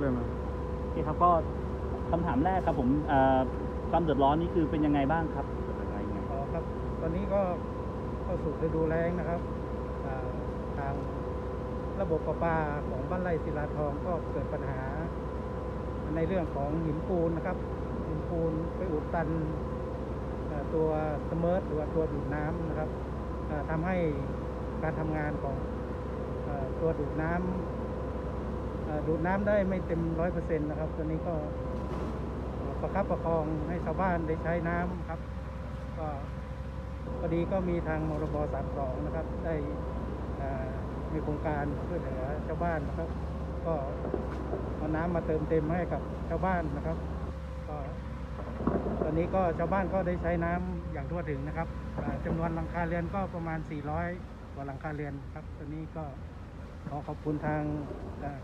เริ่มแล้วโอเคครับก็คำถามแรกครับผมเอ่อความเดือดร้อนนี่คือเป็นยังไงบ้างครับเกิดอะไรยังไงอ๋อครับ ตอนนี้ก็เข้าสู่ฤดูแล้งนะครับอ่าทางระบบประปาของบ้านไร่ศิลาทองก็เกิดปัญหา ในเรื่องของหินปูนนะครับ หินปูนไปอุดตันเอ่อตัวสเมิร์ทหรือว่าตัวดูดน้ำนะครับเอ่อทำให้การทำงานของเอ่อตัวดูดน้ำเอ่อ ดูดน้ำได้ไม่เต็มร้อยเปอร์เซ็นต์นะครับ ตัวนี้ก็ประคับประคองให้ชาวบ้านได้ใช้น้ำครับ ก็พอดีก็มีทางมรบสามสองนะครับ ได้มีโครงการช่วยเหลือชาวบ้านนะครับ ก็เอาน้ำมาเติมเต็มให้กับชาวบ้านนะครับ ก็ตอนนี้ก็ชาวบ้านก็ได้ใช้น้ำอย่างทั่วถึงนะครับอ่าจำนวนหลังคาเรือนก็ประมาณ 400กว่าหลังคาเรือนครับตอนนี้ก็ ขอขอบคุณทาง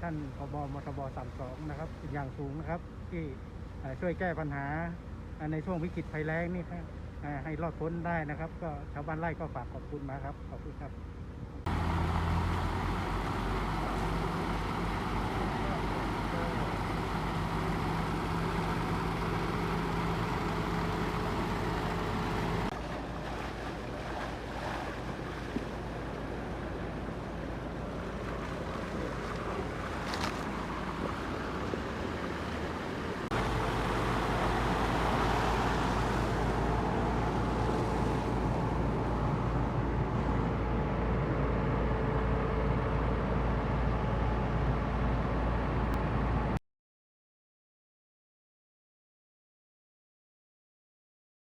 ท่านพบมทบสามสองนะครับอย่างสูงนะครับ ที่ช่วยแก้ปัญหาในช่วงวิกฤตภัยแล้งนี่ครับให้รอดพ้นได้นะครับ ก็ชาวบ้านไร่ก็ฝากขอบคุณมาครับ ขอบคุณครับ